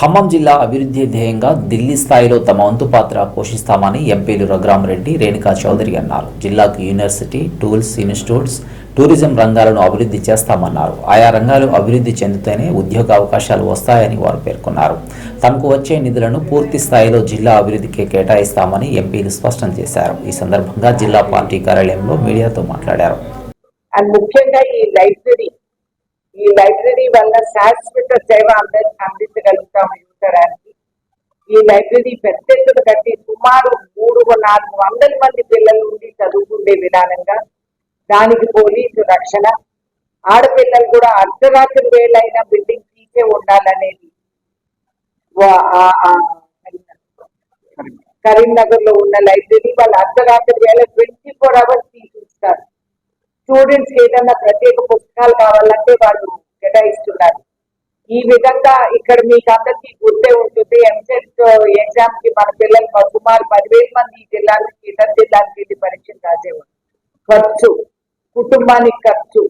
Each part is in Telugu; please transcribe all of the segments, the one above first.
ఖమ్మం జిల్లా అభివృద్ధి ధ్యేయంగా ఢిల్లీ స్థాయిలో తమ వంతు పాత్ర పోషిస్తామని ఎంపీలు రఘురామరెడ్డి రేణుకా చౌదరి అన్నారు. జిల్లాకు యూనివర్సిటీ టూల్స్ ఇన్స్టిట్యూట్స్ టూరిజం రంగాలను అభివృద్ధి చేస్తామన్నారు. ఆయా రంగాలు అభివృద్ధి చెందితేనే ఉద్యోగ అవకాశాలు వస్తాయని వారు పేర్కొన్నారు. తమకు వచ్చే నిధులను పూర్తి స్థాయిలో జిల్లా అభివృద్ధికి కేటాయిస్తామని ఎంపీలు స్పష్టం చేశారు. ఈ సందర్భంగా జిల్లా పార్టీ కార్యాలయంలో మీడియాతో మాట్లాడారు. అండ్ ముఖ్యంగా ఈ లైబ్రరీ ఈ లైబ్రరీ వల్ల శాశ్వత సేవ అంద ఈ లైబ్రరీ పెద్ద ఎత్తున కట్టి సుమారు మూడు నాలుగు వందల మంది పిల్లలు ఉండి చదువుకునే విధానంగా దానికి పోలీసు రక్షణ ఆడపిల్లలు కూడా అర్ధరాత్రి వేలైన బిల్డింగ్ తీసే ఉండాలనేది కరీంనగర్. లో ఉన్న లైబ్రరీ. వాళ్ళు అర్ధరాత్రి వేల ట్వంటీ ఫోర్ అవర్స్ తీసుకుంటారు స్టూడెంట్స్కి ఏదైనా ప్రత్యేక పుస్తకాలు కావాలంటే వాళ్ళు కేటాయిస్తున్నారు. ఈ విధంగా ఇక్కడ మీకు అందరికీ గుర్తే ఉంటుంది. ఎంసెట్ ఎగ్జామ్కి మన పిల్లలు సుమారు పదివేల మంది ఈ జిల్లా నుంచి ఇతర జిల్లాకి వెళ్ళి పరీక్షలు రాసేవారు ఖర్చు కుటుంబానికి ఖర్చు.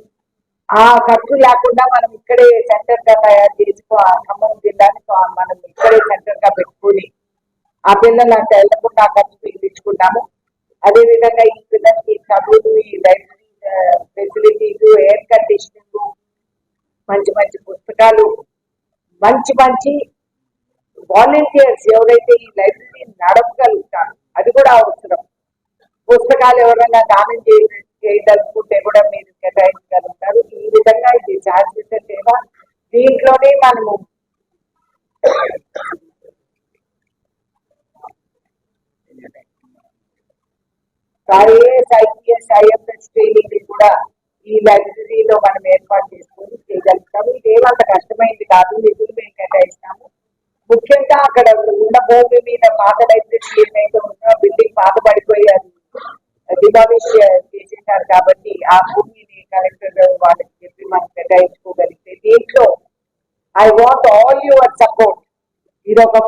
ఆ ఖర్చు లేకుండా మనం ఇక్కడే సెంటర్గా తయారు చేసుకో ఆ ఖమ్మం జిల్లాని మనం ఇక్కడే సెంటర్గా పెట్టుకుని ఆ పిల్లలు అంత వెళ్ళకుండా ఆ ఖర్చు పిలిపించుకున్నాము అదే విధంగా ఈ పిల్లలకి చదువులు ఈ లైబ్రరీ ఫెసిలిటీస్ ఎయిర్ కండిషనింగ్ మంచి మంచి పుస్తకాలు మంచి మంచి వాలంటీర్స్ ఎవరైతే ఈ లైబ్రరీ నడపగలుగుతారు అది కూడా అవసరం. పుస్తకాలు ఎవరైనా దానం చేయదలుచుకుంటే కూడా మీరు కేటాయించగలుగుతారు. ఈ విధంగా ఇది శాశ్వత సేవ. దీంట్లోనే మనము ఐఏఎస్ ఐపీఎస్ ఐఎఫ్ఎస్ ట్రైనింగ్ కూడా ఈ లైబ్రరీలో మనం ఏర్పాటు చేసుకొని చేయగలుగుతాము. ఇది ఏమంత కష్టమైంది కాదు నిధులు మేము కేటాయిస్తాము ముఖ్యంగా అక్కడ ఉన్న భూమి మీద పాత లైబ్రరీ ఏమైతే ఉందో బిల్డింగ్ పాత పడిపోయి అది డిమాలిష్ చేసేసారు కాబట్టి ఆ భూమిని కలెక్టర్ వాళ్ళకి చెప్పి మనం కేటాయించుకోగలిగితే దీంట్లో I want all your support ఇది ఒక